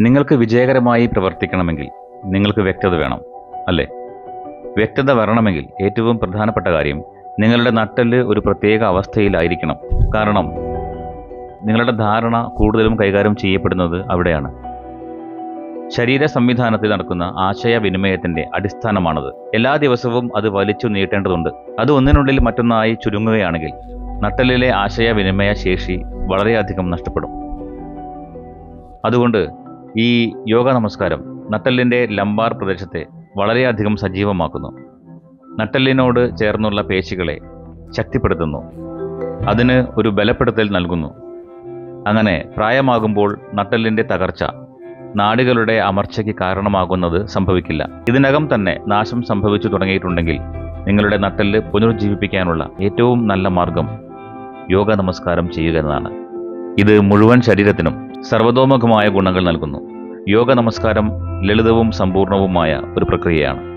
നിങ്ങൾക്ക് വിജയകരമായി പ്രവർത്തിക്കണമെങ്കിൽ നിങ്ങൾക്ക് വ്യക്തത വേണം അല്ലേ? വ്യക്തത വരണമെങ്കിൽ ഏറ്റവും പ്രധാനപ്പെട്ട കാര്യം നിങ്ങളുടെ നട്ടൽ ഒരു പ്രത്യേക അവസ്ഥയിലായിരിക്കണം. കാരണം നിങ്ങളുടെ ധാരണ കൂടുതലും കൈകാര്യം ചെയ്യപ്പെടുന്നത് അവിടെയാണ്. ശരീര സംവിധാനത്തിൽ നടക്കുന്ന ആശയവിനിമയത്തിന്റെ അടിസ്ഥാനമാണത്. എല്ലാ ദിവസവും അത് വലിച്ചു നീട്ടേണ്ടതുണ്ട്. അത് ഒന്നിനുള്ളിൽ മറ്റൊന്നായി ചുരുങ്ങുകയാണെങ്കിൽ നട്ടലിലെ ആശയവിനിമയ ശേഷി വളരെയധികം നഷ്ടപ്പെടും. അതുകൊണ്ട് ഈ യോഗ നമസ്കാരം നട്ടലിന്റെ ലംബാർ പ്രദേശത്തെ വളരെയധികം സജീവമാക്കുന്നു. നട്ടലിനോട് ചേർന്നുള്ള പേശികളെ ശക്തിപ്പെടുത്തുന്നു. അതിന് ഒരു ബലപ്പെടുത്തൽ നൽകുന്നു. അങ്ങനെ പ്രായമാകുമ്പോൾ നട്ടലിന്റെ തകർച്ച നാടുകളുടെ അമർച്ചയ്ക്ക് കാരണമാകുന്നത് സംഭവിക്കില്ല. ഇതിനകം തന്നെ നാശം സംഭവിച്ചു തുടങ്ങിയിട്ടുണ്ടെങ്കിൽ നിങ്ങളുടെ നട്ടെല്ല് പുനരുജ്ജീവിപ്പിക്കാനുള്ള ഏറ്റവും നല്ല മാർഗം യോഗ നമസ്കാരം ചെയ്യുക എന്നതാണ്. ഇത് മുഴുവൻ ശരീരത്തിനും സർവതോമുഖമായ ഗുണങ്ങൾ നൽകുന്നു. യോഗ നമസ്കാരം ലളിതവും സമ്പൂർണവുമായ ഒരു പ്രക്രിയയാണ്.